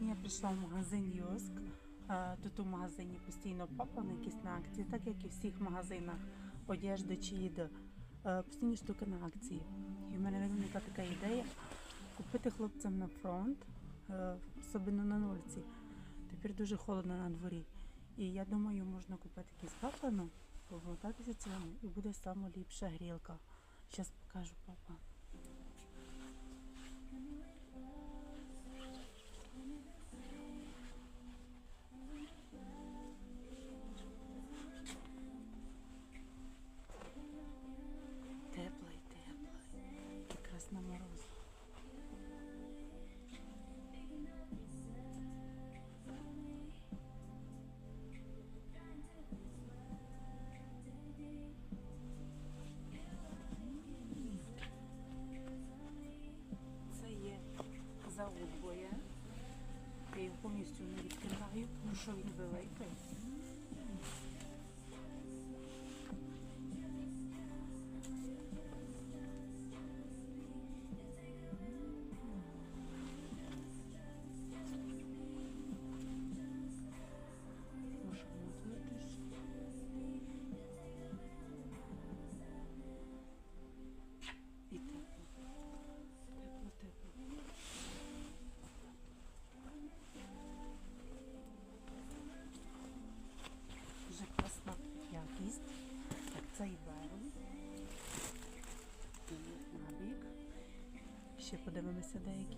зайшла в магазин Йоск. Е, Тут у магазині постійно папа на якісь на акції, так як і в всіх магазинах одежди чи їди. Е, Постійні штуки на акції. І в мене виникла така ідея купити хлопцям на фронт, е, особливо на вулиці. Тепер дуже холодно на дворі. І я думаю, можна купити якийсь папану, повмотатися цьому, і буде саме ліпша грілка. Зараз покажу папа. Show you the right thing. Ще подивимося деякі.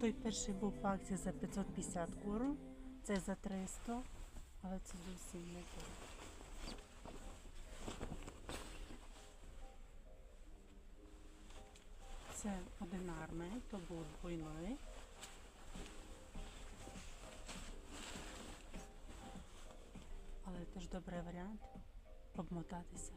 Той перший був по акції за 550 куру, це за 300, але це зовсім не то. Це одинарний, то був двойний. Але теж добрий варіант обмотатися.